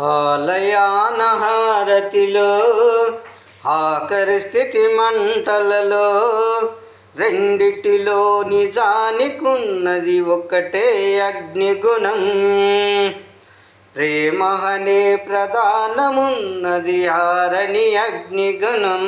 ఆలయానహారతిలో ఆఖరి స్థితి మంటలలో రెండిటిలో నిజానికున్నది ఒక్కటే అగ్నిగుణం. ప్రేమహనే ప్రధానమున్నది ఆరని అగ్నిగుణం.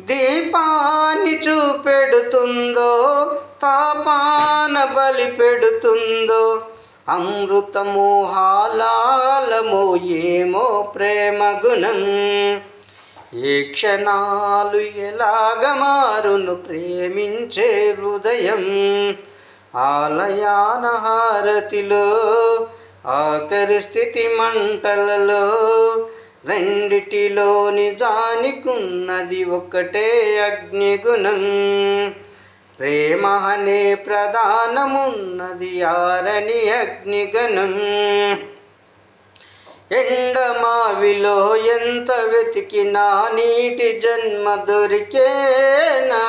దీపాన్ని చూపెడుతుందో తాపాన బలి పెడుతుందో అమృతము హాలాలము ఏమో ప్రేమ గుణం ఏ క్షణాలు ఎలాగ మారును ప్రేమించే హృదయం. ఆలయాన హారతిలో ఆఖరి స్థితి మంటలలో రెండిటిలో నిజానికున్నది ఒకటే అగ్నిగుణం. ప్రేమ అనే ప్రధానమున్నది ఆరని అగ్నిగణం. ఎండమావిలో ఎంత వెతికినా నీటి జన్మ దొరికేనా?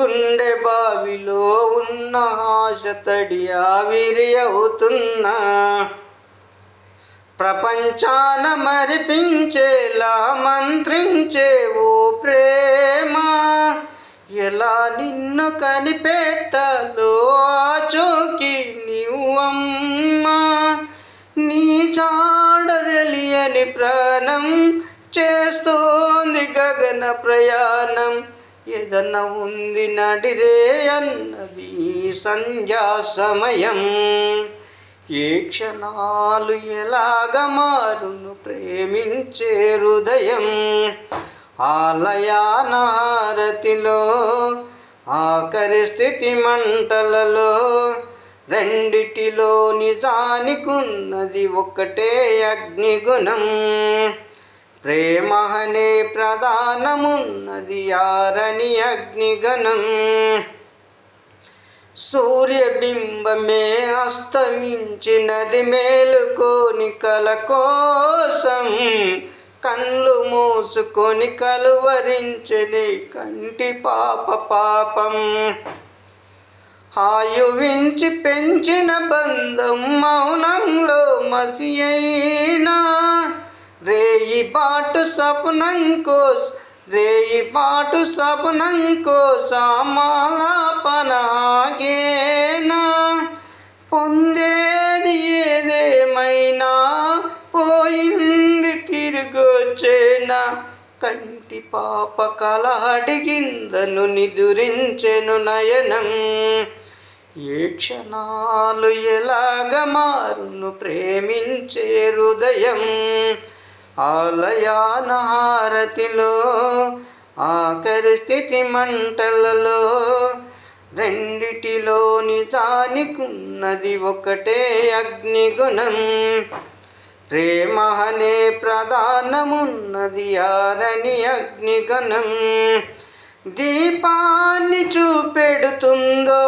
గుండె బావిలో ఉన్న ఆశ తడి ఆవిరి అవుతున్నా? ప్రపంచాన మరిపించేలా మంత్రించే ఓ ప్రేమ? ఎలా నిన్ను కనిపెట్టలో ఆచోకి నీవమ్మా? నీ చాడ తెలియని ప్రాణం చేస్తోంది గగన ప్రయాణం. ఏదన్నా ఉంది నడిరే అన్నది సంధ్యా సమయం. ఏ క్షణాలు ఎలాగ మారును ప్రేమించే హృదయం? ఆలయానారతిలో ఆఖరి స్థితి మంటలలో రెండిటిలో నిజానికున్నది ఒక్కటే అగ్నిగుణం. ప్రేమహనే ప్రధానమున్నది ఆరని అగ్నిగణం. సూర్యబింబమే అస్తమించినది మేలుకోని కల కోసం కళ్ళు మూసుకొని కలువరించని కంటి పాప పాపం. ఆయువించి పెంచిన బంధం మౌనంలో మసి అయినా. రేయి బాటు సపనం కోస్ రేయి బాటు సపనం కోసమాలాపనాగేనా పొందే పాప కల అడిగిందను నిదురించెను నయనం. ఏ క్షణాలు ఎలాగ మారును ప్రేమించే హృదయం. ఆలయానహారతిలో ఆఖరి స్థితి మంటలలో రెండిటిలో నిజానికున్నది ఒకటే అగ్నిగుణం. ప్రేమ అనే ప్రధానమున్నది ఆరని అగ్నిగణం దీపాన్ని చూపెడుతుందో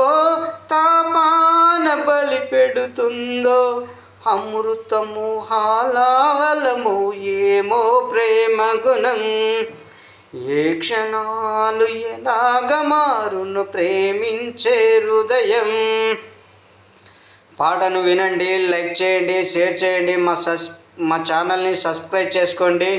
తాపాన బలి పెడుతుందో అమృతము హాలాహలము ఏమో ప్రేమ గుణం ఏ క్షణాలు ఎలాగ మారును ప్రేమించే హృదయం? పాటను వినండి లైక్ చేయండి షేర్ చేయండి. మా సస్ మా ఛానల్ని సబ్స్క్రైబ్ చేసుకోండి.